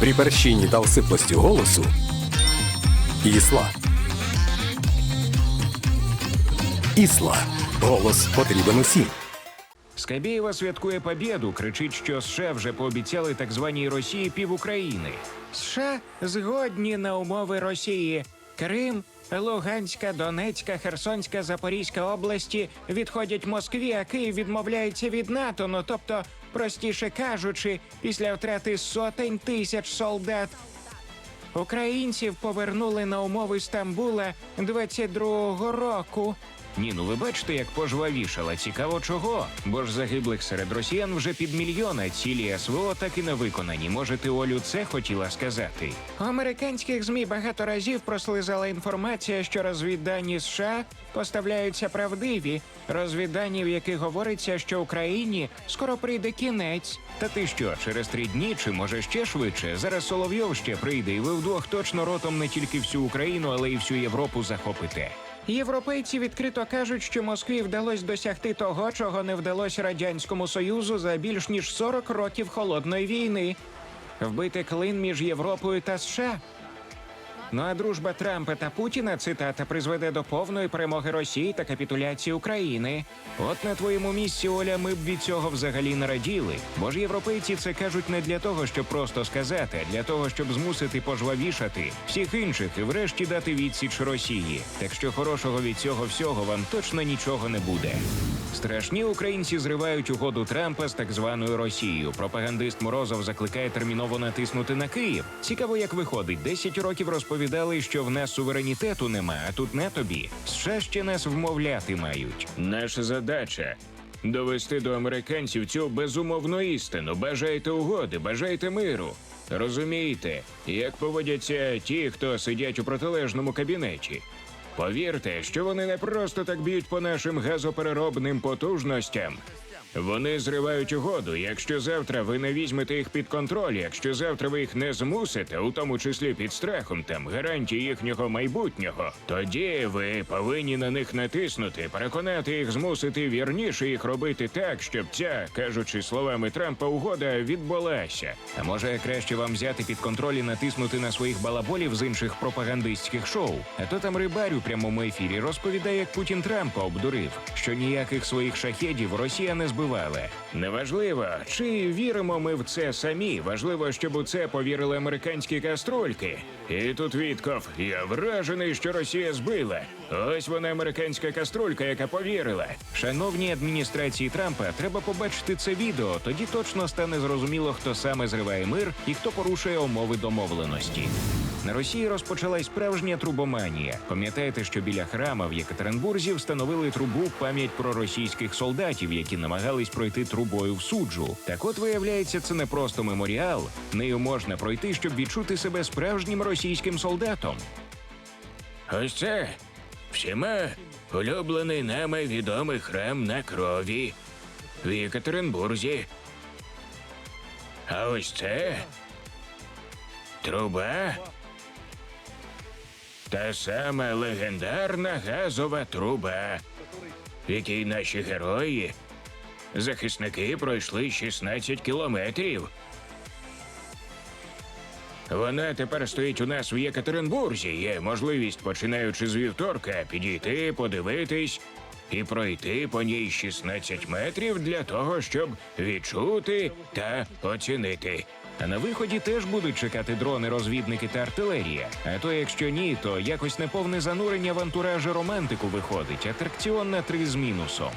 При перщині та осиплості голосу Ісла. Ісла. Голос потрібен усім. Скабєєва святкує побєду, кричить, що США вже пообіцяли так званій Росії пів України. США згодні на умови Росії. Крим, Луганська, Донецька, Херсонська, Запорізька області відходять Москві, а Київ відмовляється від НАТО. Ну тобто, простіше кажучи, після втрати сотень тисяч солдат Українців повернули на умови Стамбула 22-го року. Ні, ну ви бачите, як пожвавішала. Цікаво чого? Бо ж загиблих серед росіян вже під мільйона цілі СВО так і не виконані. Може, ти Олю це хотіла сказати? У американських змі багато разів прослизала інформація, що розвіддані США поставляються правдиві. Розвіддані, в яких говориться, що Україні скоро прийде кінець. Та ти що, через три дні, чи може ще швидше? Зараз Соловйов ще прийде, і ви вдвох точно ротом не тільки всю Україну, але й всю Європу захопите. Європейці відкрито кажуть, що Москві вдалося досягти того, чого не вдалося радянському союзу за більш ніж 40 років холодної війни. Вбити клин між Європою та США. Ну а дружба Трампа та Путіна цитата призведе до повної перемоги Росії та капітуляції України. От на твоєму місці, Оля, ми б від цього взагалі не раділи. Бо ж європейці це кажуть не для того, щоб просто сказати, а для того, щоб змусити пожвавішати всіх інших і врешті дати відсіч Росії. Так що хорошого від цього всього вам точно нічого не буде. Страшні українці зривають угоду Трампа з так званою Росією. Пропагандист Морозов закликає терміново натиснути на Київ. Цікаво, як виходить. 10 років розповідали, що в нас суверенітету нема, а тут не тобі. США ще нас вмовляти мають. Наша задача. Довести до американців цю безумовну істину. Бажаєте угоди, бажаєте миру. Розумієте, як поводяться ті, хто сидять у протилежному кабінеті. Повірте, що вони не просто так б'ють по нашим газопереробним потужностям. Вони зривають угоду. Якщо завтра ви не візьмете їх під контроль, якщо завтра ви їх не змусите, у тому числі під страхом там гарантії їхнього майбутнього, тоді ви повинні на них натиснути, переконати їх, змусити вірніше їх робити так, щоб ця, кажучи словами Трампа, угода відбулася. А може краще вам взяти під контроль і натиснути на своїх балаболів з інших пропагандистських шоу? А то там рибарь у прямому ефірі розповідає, як Путін Трампа обдурив, що ніяких своїх шахедів Росія не збивала. Неважливо, чи віримо ми в це самі. Важливо, щоб у це повірили американські каструльки. І тут Вітков, я вражений, що Росія збила. Ось вона американська каструлька, яка повірила. Шановній адміністрації Трампа, треба побачити це відео. Тоді точно стане зрозуміло, хто саме зриває мир і хто порушує умови домовленості. На Росії розпочалась справжня трубоманія. Пам'ятаєте, що біля храма в Єкатеринбурзі встановили трубу пам'ять про російських солдатів, які намагались пройти трубою в суджу. Так от виявляється, це не просто меморіал. Нею можна пройти, щоб відчути себе справжнім російським солдатом. Ось це всіма улюблений нами відомий храм на крові в Єкатеринбурзі. А ось це труба. Та сама легендарна газова труба, в якій наші герої, захисники пройшли 16 кілометрів. Вона тепер стоїть у нас в Єкатеринбурзі. Є можливість, починаючи з вівторка, підійти, подивитись і пройти по ній 16 метрів для того, щоб відчути та оцінити. На виході теж будуть чекати дрони, розвідники та артилерія. А то, якщо ні, то якось неповне занурення в антуражі романтику виходить. Атракціон на три з мінусом.